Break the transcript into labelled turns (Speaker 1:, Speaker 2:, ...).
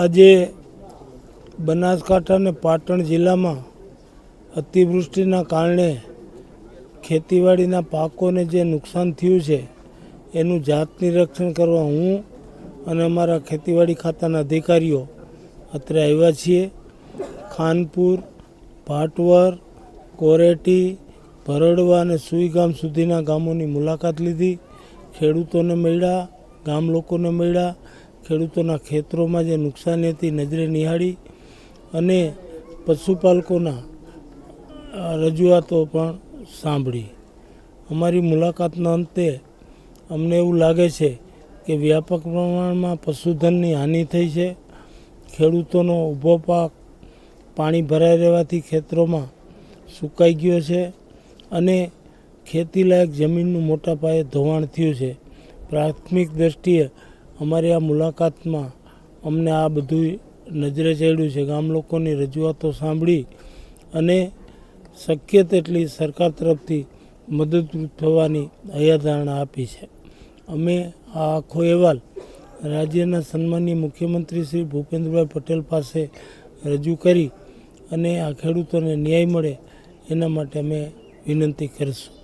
Speaker 1: આજે બનાસકાંઠા અને પાટણ જિલ્લામાં અતિવૃષ્ટિના કારણે ખેતીવાડીના પાકોને જે નુકસાન થયું છે, એનું જાત નિરીક્ષણ કરવા હું અને અમારા ખેતીવાડી ખાતાના અધિકારીઓ અત્રે આવ્યા છીએ. ખાનપુર ભાટવર કોરેટી, ભરડવા અને સુઈ ગામ સુધીના ગામોની મુલાકાત લીધી. ખેડૂતોને મળ્યા, ગામ લોકોને મળ્યા ખેડૂતોના ખેતરોમાં જે નુકસાની હતી, નજરે નિહાળી અને પશુપાલકોના રજૂઆતો પણ સાંભળી. અમારી મુલાકાતના અંતે અમને એવું લાગે છે કે વ્યાપક પ્રમાણમાં પશુધનની હાનિ થઈ છે. ખેડૂતોનો ઊભો પાક પાણી ભરાઈ રહેવાથી ખેતરોમાં સુકાઈ ગયો છે અને ખેતીલાયક જમીનનું મોટા પાયે ધોવાણ થયું છે. પ્રાથમિક દ્રષ્ટિએ અમારી આ મુલાકાતમાં અમને આ બધું નજરે ચડ્યું છે. ગામ લોકોની રજૂઆતો સાંભળી અને શક્ય તેટલી સરકાર તરફથી મદદરૂપ થવાની હૈયાધારણા આપી છે. અમે આ આખો અહેવાલ રાજ્યના સન્માનીય મુખ્યમંત્રી શ્રી ભૂપેન્દ્રભાઈ પટેલ પાસે રજૂ કરી અને આ ખેડૂતોને ન્યાય મળે એના માટે અમે વિનંતી કરીશું.